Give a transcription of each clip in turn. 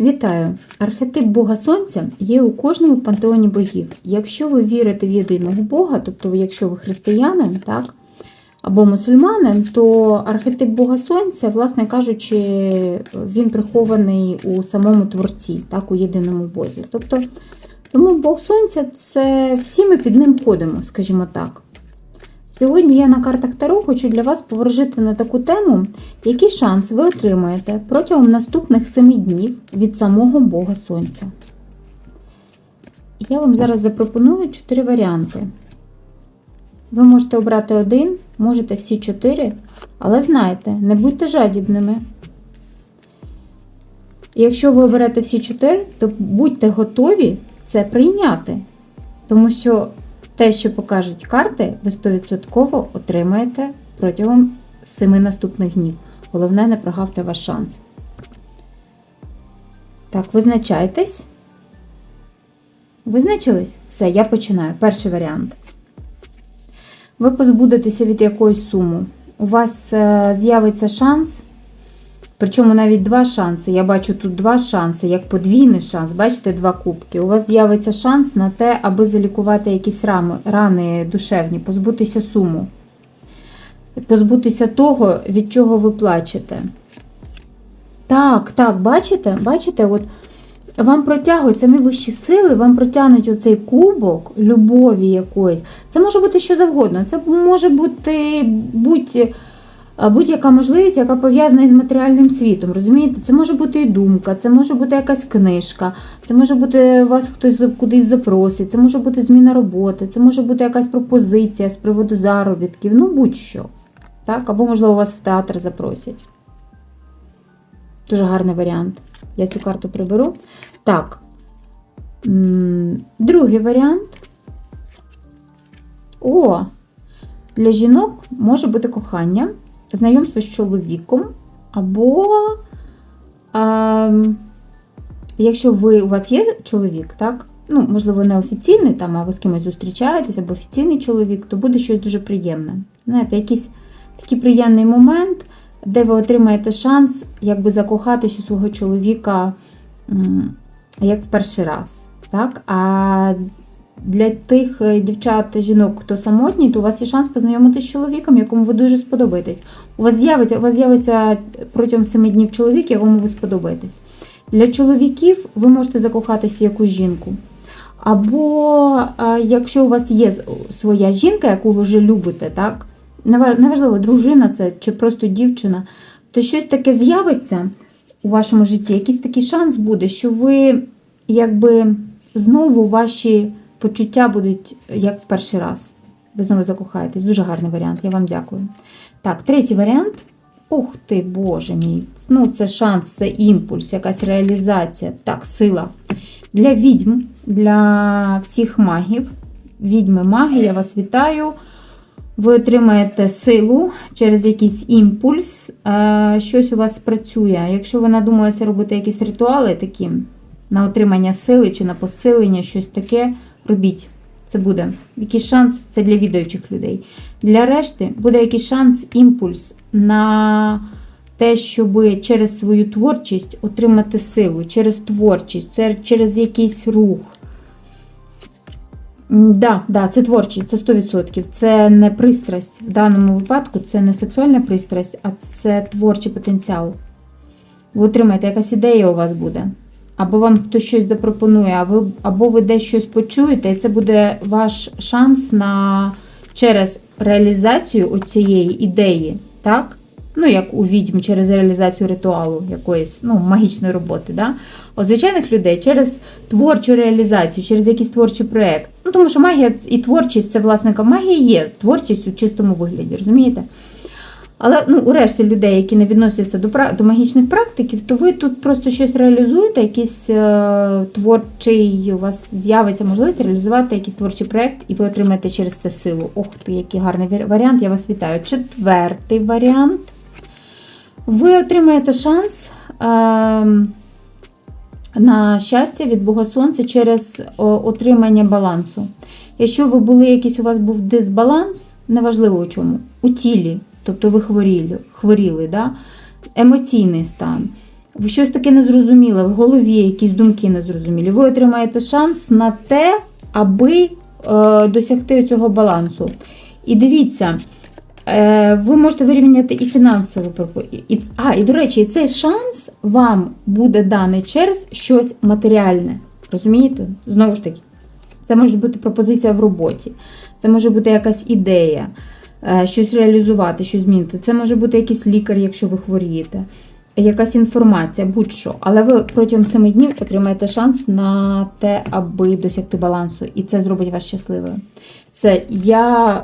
Вітаю! Архетип Бога Сонця є у кожному пантеоні богів. Якщо ви вірите в єдиного Бога, тобто якщо ви християнин, так, або мусульманин, то архетип Бога Сонця, власне кажучи, він прихований у самому Творці, так, у єдиному Бозі. Тобто, тому Бог Сонця це всі ми під ним ходимо, скажімо так. Сьогодні я на картах Таро хочу для вас поворожити на таку тему, який шанс ви отримаєте протягом наступних семи днів від самого Бога Сонця. Я вам зараз запропоную чотири варіанти. Ви можете обрати один, можете всі чотири, але знайте, не будьте жадібними. Якщо ви оберете всі чотири, то будьте готові це прийняти. Тому що те, що покажуть карти, ви 100% отримаєте протягом 7 наступних днів. Головне, не прогавте ваш шанс. Так, визначайтесь. Визначились? Все, я починаю. Перший варіант. Ви позбудетеся від якоїсь суми. У вас е, з'явиться шанс, причому навіть два шанси. Я бачу тут два шанси, як подвійний шанс. Бачите, два кубки. У вас з'явиться шанс на те, аби залікувати якісь рами, рани душевні, позбутися суму, позбутися того, від чого ви плачете. Так, так, бачите? Бачите, от вам протягують самі вищі сили, вам протягнуть оцей кубок любові якоїсь. Це може бути що завгодно. Це може бути будь. Будь-яка можливість, яка пов'язана із матеріальним світом, розумієте? Це може бути і думка, це може бути якась книжка, це може бути вас хтось кудись запросить, це може бути зміна роботи, це може бути якась пропозиція з приводу заробітків, ну будь-що. Так? Або, можливо, вас в театр запросять. Дуже гарний варіант. Я цю карту приберу. Так. Другий варіант. О! Для жінок може бути кохання, знайомство з чоловіком, або а, якщо ви, у вас є чоловік, так? Ну, можливо, не офіційний, там, а ви з кимось зустрічаєтесь, або офіційний чоловік, то буде щось дуже приємне. Знаєте, якийсь такий приємний момент, де ви отримаєте шанс якби закохатись у свого чоловіка як в перший раз. Так? А для тих е, дівчат та жінок, хто самотній, то у вас є шанс познайомитися з чоловіком, якому ви дуже сподобаєтесь. У вас з'явиться, у вас з'явиться протягом 7 днів чоловік, якому ви сподобаєтесь. Для чоловіків ви можете закохатися якусь жінку. Або е, якщо у вас є своя жінка, яку ви вже любите, так? неважливо, дружина це чи просто дівчина, то щось таке з'явиться у вашому житті, якийсь такий шанс буде, що ви якби знову ваші почуття будуть як в перший раз. Ви знову закохаєтесь. Дуже гарний варіант, я вам дякую. Так, третій варіант. Ух ти, Боже мій. Ну, це шанс, це імпульс, якась реалізація. Так, сила. Для відьм, для всіх магів. Відьми маги, я вас вітаю. Ви отримаєте силу через якийсь імпульс, е, щось у вас спрацює. Якщо ви надумалися робити якісь ритуали такі на отримання сили чи на посилення, щось таке, робіть. Це буде якийсь шанс, це для відаючих людей. Для решти буде якийсь шанс, імпульс на те, щоб через свою творчість отримати силу, через творчість, через якийсь рух. Да, да, це творчість, це 100%. Це не пристрасть. В даному випадку це не сексуальна пристрасть, а це творчий потенціал. Ви отримаєте, якась ідея у вас буде. Або вам хтось щось запропонує, а ви, або ви десь щось почуєте, і це буде ваш шанс на через реалізацію цієї ідеї, так? Ну, як у відьм через реалізацію ритуалу якоїсь ну, магічної роботи. Да? У звичайних людей через творчу реалізацію, через якийсь творчий проєкт. Ну, тому що магія і творчість це, власне, магія є творчість у чистому вигляді, розумієте? Але ну, у решті людей, які не відносяться до, до магічних практиків, то ви тут просто щось реалізуєте, якийсь е, творчий, у вас з'явиться можливість реалізувати якийсь творчий проєкт, і ви отримаєте через це силу. Ох ти, який гарний варіант, я вас вітаю. Четвертий варіант. Ви отримаєте шанс е, на щастя від Бога Сонця через отримання балансу. Якщо ви були якийсь у вас був дисбаланс, неважливо у чому, у тілі, тобто ви хворіли, хворіли да? емоційний стан, ви щось таке незрозуміле, в голові якісь думки незрозумілі. Ви отримаєте шанс на те, аби е, досягти цього балансу. І дивіться, е, ви можете вирівняти і фінансову і, А, і до речі, цей шанс вам буде даний через щось матеріальне. Розумієте? Знову ж таки, це може бути пропозиція в роботі, це може бути якась ідея, щось реалізувати, щось змінити. Це може бути якийсь лікар, якщо ви хворієте, якась інформація, будь-що. Але ви протягом 7 днів отримаєте шанс на те, аби досягти балансу, і це зробить вас щасливою. Все, я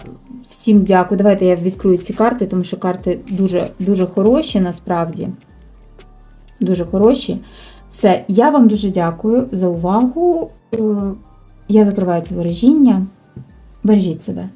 всім дякую. Давайте я відкрию ці карти, тому що карти дуже, дуже хороші насправді. Дуже хороші. Все, я вам дуже дякую за увагу. Е, Я закриваю це виражіння. Бережіть себе.